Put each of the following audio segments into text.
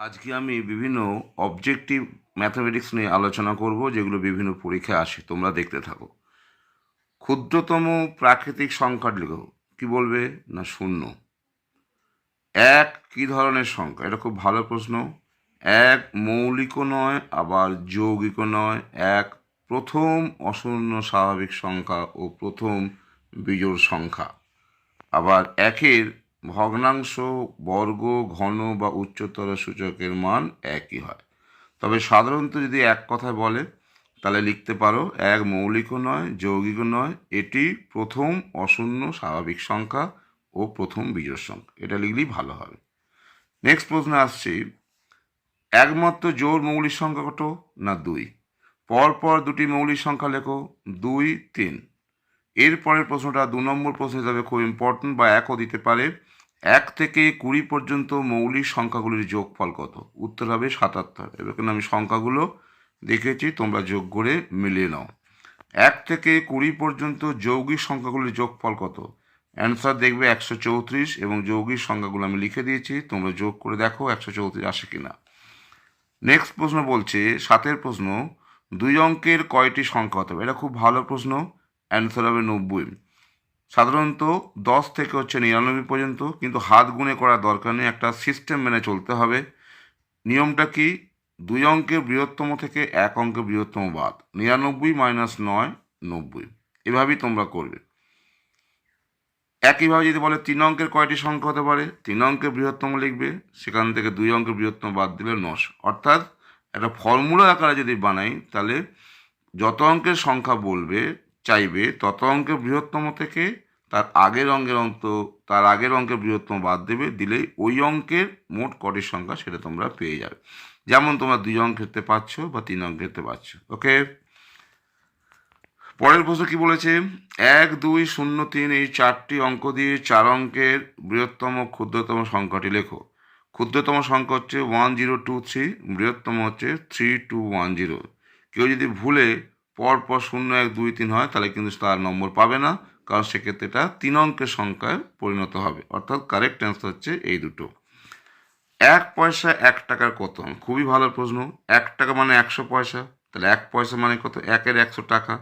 আজকে আমি বিভিন্ন অবজেক্টিভ ম্যাথামেটিক্স নিয়ে আলোচনা করব, যেগুলো বিভিন্ন পরীক্ষায় আসে। তোমরা দেখতে থাকো। ক্ষুদ্রতম প্রাকৃতিক সংখ্যা লিখো কি বলবে না শূন্য? এক কি ধরনের সংখ্যা? এটা খুব ভালো প্রশ্ন। এক মৌলিকও নয়, আবার যৌগিকও নয়। এক প্রথম অশূন্য স্বাভাবিক সংখ্যা ও প্রথম বিজোড় সংখ্যা। আবার একের ভগ্নাংশ, বর্গ, ঘন বা উচ্চতর সূচকের মান একই হয়। তবে সাধারণত যদি এক কথায় বলে, তাহলে লিখতে পারো, এক মৌলিকও নয়, যৌগিকও নয়, এটি প্রথম অশূন্য স্বাভাবিক সংখ্যা ও প্রথম বিজোড় সংখ্যা। এটা লিখলেই ভালো হবে। নেক্সট প্রশ্নে আসছি, একমাত্র জোর মৌলিক সংখ্যা কত না দুই? পরপর দুটি মৌলিক সংখ্যা লেখো, দুই, তিন। এরপরের প্রশ্নটা দু নম্বর প্রশ্ন হিসাবে খুব ইম্পর্টেন্ট বা একও দিতে পারে। এক থেকে কুড়ি পর্যন্ত মৌলিক সংখ্যাগুলির যোগফল কত? উত্তর হবে সাতাত্তর। এবার আমি সংখ্যাগুলো দেখেছি, তোমরা যোগ করে মিলিয়ে নাও। এক থেকে কুড়ি পর্যন্ত যৌগিক সংখ্যাগুলির যোগফল কত? অ্যান্সার দেখবে একশো চৌত্রিশ এবং যৌগিক সংখ্যাগুলো আমি লিখে দিয়েছি, তোমরা যোগ করে দেখো একশো চৌত্রিশ আসে কিনা। নেক্সট প্রশ্ন বলছে, সাতের প্রশ্ন, দুই অঙ্কের কয়টি সংখ্যা হতে হবে এটা খুব ভালো প্রশ্ন। অ্যান্সার হবে নব্বই সাধারণত দশ থেকে হচ্ছে নিরানব্বই পর্যন্ত, কিন্তু হাত গুণে করার দরকার নেই, একটা সিস্টেম মেনে চলতে হবে। নিয়মটা কি? দুই অঙ্কের বৃহত্তম থেকে এক অঙ্কের বৃহত্তম বাদ, নিরানব্বই মাইনাস নয়, নব্বই। এভাবেই তোমরা করবে। একইভাবে যদি বলে তিন অঙ্কের কয়টি সংখ্যা হতে পারে, তিন অঙ্কের বৃহত্তম লিখবে, সেখান থেকে দুই অঙ্কের বৃহত্তম বাদ দিলে নশ। অর্থাৎ একটা ফর্মুলা আকারে যদি বানাই, তাহলে যত অঙ্কের সংখ্যা বলবে চাইবে তত অঙ্কের বৃহত্তম থেকে তার আগের অঙ্কের অন্ত, তার আগের অঙ্কের বৃহত্তম বাদ দেবে, দিলেই ওই অঙ্কের মোট কটির সংখ্যা সেটা তোমরা পেয়ে যাবে। যেমন তোমরা দুই অঙ্ক ক্ষেত্রে পাচ্ছ বা তিন অঙ্ক ক্ষেত্রে পাচ্ছ ওকে পরের প্রশ্ন কি বলেছে? এক, দুই, শূন্য, তিন, এই চারটি অঙ্ক দিয়ে চার অঙ্কের বৃহত্তম ক্ষুদ্রতম সংখ্যাটি লেখো। ক্ষুদ্রতম সংখ্যা হচ্ছে ওয়ান জিরো টু থ্রি বৃহত্তম হচ্ছে থ্রি টু ওয়ান জিরো কেউ যদি ভুলে পর পর শূন্য এক দুই তিন হয়, তাহলে কিন্তু তার নম্বর পাবে না, কারণ সেক্ষেত্রে এটা তিন অঙ্কের সংখ্যায় পরিণত হবে। অর্থাৎ কারেক্ট অ্যান্সার হচ্ছে এই দুটো। এক পয়সা এক টাকার কত? খুবই ভালো প্রশ্ন। এক টাকা মানে একশো পয়সা, তাহলে এক পয়সা মানে কত? একের একশো টাকা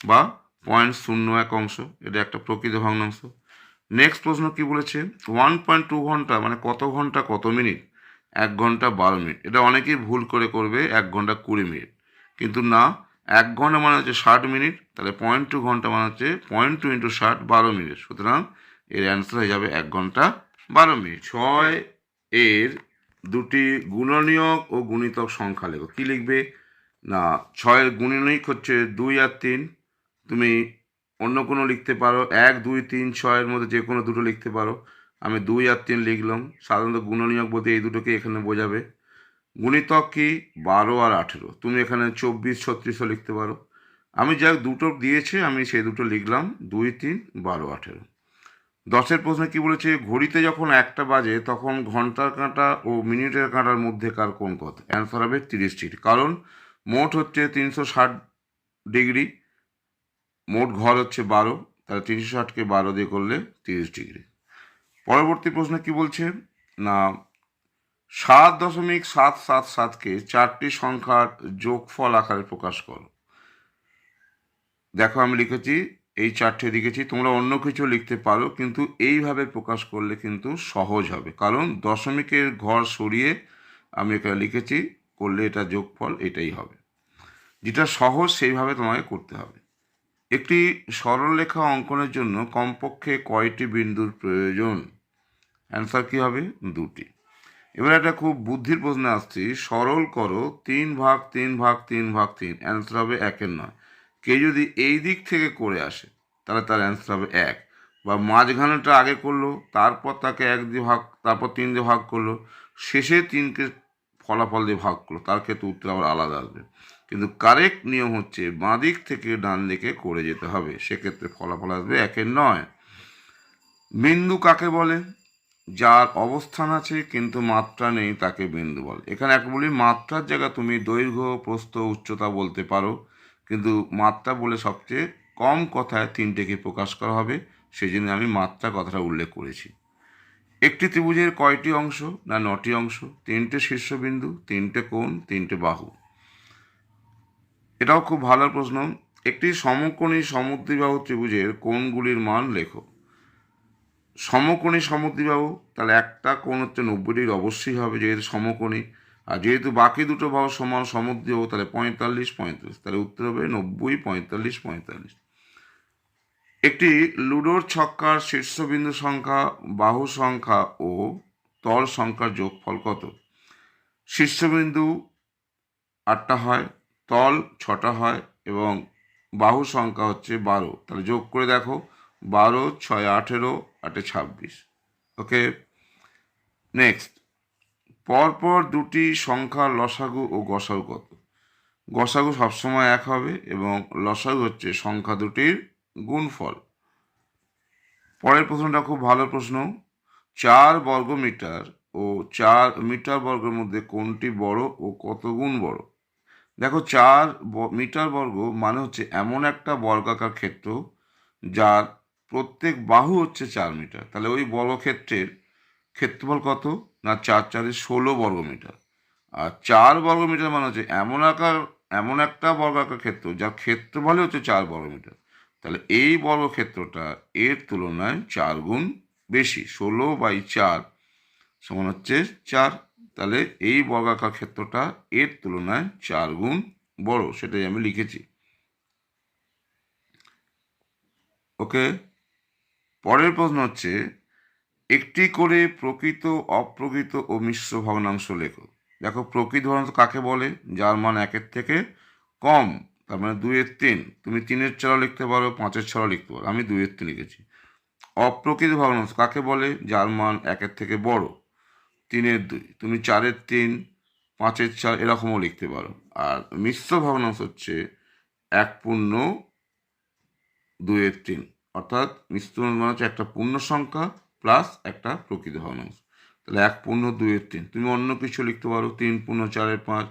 বা পয়েন্ট শূন্য এক অংশ, এটা একটা প্রকৃত ভগ্নাংশ। নেক্সট প্রশ্ন কি বলেছে? ওয়ান পয়েন্ট টু ঘণ্টা মানে কত ঘণ্টা, কত মিনিট? এক ঘণ্টা বারো মিনিট। এটা অনেকেই ভুল করে করবে, এক ঘণ্টা কুড়ি মিনিট। কিন্তু না এক ঘণ্টা মানে হচ্ছে ষাট মিনিট, তাহলে পয়েন্ট টু ঘণ্টা মানে হচ্ছে পয়েন্ট টু ইন্টু ষাট বারো মিনিট। সুতরাং এর অ্যান্সার হয়ে যাবে এক ঘণ্টা বারো মিনিট। ছয় এর দুটি গুণনীয়ক ও গুণিতক সংখ্যা লেখো। কী লিখবে? না, ছয়ের গুণনীয়ক হচ্ছে দুই আর তিন। তুমি অন্য কোনো লিখতে পারো। এক, দুই, তিন, ছয়ের মধ্যে যে কোনো দুটো লিখতে পারো। আমি দুই আর তিন লিখলাম। সাধারণত গুণনীয়ক বলতে এই দুটোকে এখানে বোঝাবে। গুণিতক কি বারো আর আঠেরো। তুমি এখানে চব্বিশ, ছত্রিশও লিখতে পারো। আমি যা দুটো দিয়েছে, আমি সেই দুটো লিখলাম। দুই, তিন, বারো, আঠেরো। দশের প্রশ্নে কি বলেছে? ঘড়িতে যখন একটা বাজে, তখন ঘণ্টার কাঁটা ও মিনিটের কাঁটার মধ্যেকার কোন কত? অ্যান্সার হবে তিরিশ ডিগ্রি। কারণ মোট হচ্ছে তিনশো ষাট ডিগ্রি। মোট ঘর হচ্ছে বারো। তাহলে তিনশো ষাটকে বারো দিয়ে করলে তিরিশ ডিগ্রি। পরবর্তী প্রশ্ন কি বলছে? না সাত দশমিক সাত সাত সাতকে চারটি সংখ্যার যোগফল আকারে প্রকাশ করো। দেখো আমি লিখেছি, এই চারটে লিখেছি, তোমরা অন্য কিছু লিখতে পারো, কিন্তু এইভাবে প্রকাশ করলে কিন্তু সহজ হবে। কারণ দশমিকের ঘর সরিয়ে আমি এখানে লিখেছি, করলে এটা যোগফল এটাই হবে। যেটা সহজ, সেইভাবে তোমাকে করতে হবে। একটি সরলরেখা অঙ্কনের জন্য কমপক্ষে কয়টি বিন্দুর প্রয়োজন? অ্যান্সার কী হবে? দুটি। এবার একটা খুব বুদ্ধির প্রশ্নে আসছি। সরল করো, তিন ভাগ তিন ভাগ তিন ভাগ, তিন। অ্যান্সার হবে একের নয়। কেউ যদি এই দিক থেকে করে আসে, তাহলে তার অ্যান্সার হবে এক। বা মাঝখানেটা আগে করল, তারপর তাকে এক দিয়ে ভাগ, তারপর তিন দিয়ে ভাগ করল, শেষে তিনকে ফলাফল দিয়ে ভাগ করল, তার ক্ষেত্রে উত্তর আবার আলাদা আসবে। কিন্তু কারেক্ট নিয়ম হচ্ছে, বাঁ দিক থেকে ডান দিকে করে যেতে হবে। সেক্ষেত্রে ফলাফল আসবে একের নয়। বিন্দু কাকে বলে? যার অবস্থান আছে কিন্তু মাত্রা নেই তাকে বিন্দু বলে এখানে এক বলি মাত্রার জায়গা তুমি দৈর্ঘ্য, প্রস্থ, উচ্চতা বলতে পারো। কিন্তু মাত্রা বলে সবচেয়ে কম কথায় তিনটেকে প্রকাশ করা হবে সেই জন্য আমি মাত্রা কথাটা উল্লেখ করেছি। একটি ত্রিভুজের কয়টি অংশ না নটি অংশ? তিনটে শীর্ষবিন্দু, তিনটে কোণ, তিনটে বাহু। এটাও খুব ভালো প্রশ্ন। একটি সমকোণী সমুদ্রিবাহু ত্রিভুজের কোণগুলির মান লেখো। সমকোণী সমুদ্রিবাহু তাহলে একটা কোণ হচ্ছে নব্বই ডিগ্রি অবশ্যই হবে যেহেতু সমকোণী। আর যেহেতু বাকি দুটো বাহু সমান সমুদ্রিবাহু তাহলে পঁয়তাল্লিশ পঁয়তাল্লিশ তাহলে উত্তর হবে নব্বই, পঁয়তাল্লিশ পঁয়তাল্লিশ। একটি লুডোর ছক্কার শীর্ষবিন্দু সংখ্যা, বাহু সংখ্যা ও তল সংখ্যার যোগফল কত? শীর্ষবিন্দু আটটা হয়, তল ছটা হয় এবং বাহু সংখ্যা হচ্ছে বারো। তাহলে যোগ করে দেখো, বারো, ছয়, আঠেরো আটে ছাব্বিশ। ওকে নেক্সট পরপর দুটি সংখ্যার লসাগু ও গসাগু কত? গসাগু সবসময় এক হবে এবং লসাগু হচ্ছে সংখ্যা দুটির গুণফল। পরের প্রশ্নটা খুব ভালো প্রশ্ন। চার বর্গমিটার ও চার মিটার বর্গের মধ্যে কোনটি বড় ও কত গুণ বড়? দেখো, চার মিটার বর্গ মানে হচ্ছে এমন একটা বর্গাকার ক্ষেত্র যার প্রত্যেক বাহু হচ্ছে চার মিটার। তাহলে ওই বর্গক্ষেত্রের ক্ষেত্রফল কত? না, চার চারে ষোলো বর্গমিটার আর চার বর্গমিটার মানে হচ্ছে এমন আকার, এমন একটা বর্গাকার ক্ষেত্র যার ক্ষেত্রফলই হচ্ছে চার বর্গমিটার তাহলে এই বর্গক্ষেত্রটা এর তুলনায় চার গুণ বেশি। ষোলো বাই চার সমান হচ্ছে চার। তাহলে এই বর্গাকার ক্ষেত্রটা এর তুলনায় চার গুণ বড়, সেটাই আমি লিখেছি। ওকে? পরের প্রশ্ন হচ্ছে, একটি করে প্রকৃত, অপ্রকৃত ও মিশ্র ভগ্নাংশ লেখো। দেখো, প্রকৃত ভগ্নাংশ কাকে বলে? যার মান একের থেকে কম, তার মানে দুইয়ের তিন। তুমি তিনের ছড়া লিখতে পারো, পাঁচের ছড়া লিখতে পারো। আমি দুইয়ের তিন লিখেছি। অপ্রকৃত ভগ্নাংশ কাকে বলে? যার মান একের থেকে বড়, তিনের দুই। তুমি চারের তিন, পাঁচের চার এরকমও লিখতে পারো। আর মিশ্র ভগ্নাংশ হচ্ছে এক পূর্ণ দুইয়ের তিন। অর্থাৎ মিশ্র মানে হচ্ছে একটা পূর্ণ সংখ্যা প্লাস একটা প্রকৃত ভগ্নাংশ তাহলে এক পূর্ণ দুইয়ের তিন। তুমি অন্য কিছু লিখতে পারো, তিন পূর্ণ, চারের পাঁচ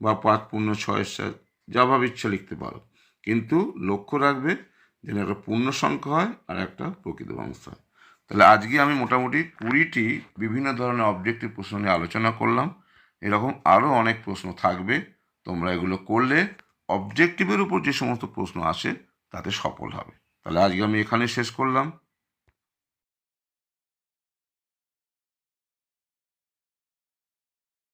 বা পাঁচ পূর্ণ, ছয়ের সাত, যা ভাবে ইচ্ছা লিখতে পারো। কিন্তু লক্ষ্য রাখবে যেন একটা পূর্ণ সংখ্যা হয় আর একটা প্রকৃত ভগ্নাংশ হয়। তাহলে আজকে আমি মোটামুটি কুড়িটি বিভিন্ন ধরনের অবজেক্টিভ প্রশ্ন নিয়ে আলোচনা করলাম। এরকম আরও অনেক প্রশ্ন থাকবে। তোমরা এগুলো করলে অবজেক্টিভের উপর যে সমস্ত প্রশ্ন আসে, তাতে সফল হবে। তাহলে আজকে আমি এখানে শেষ করলাম।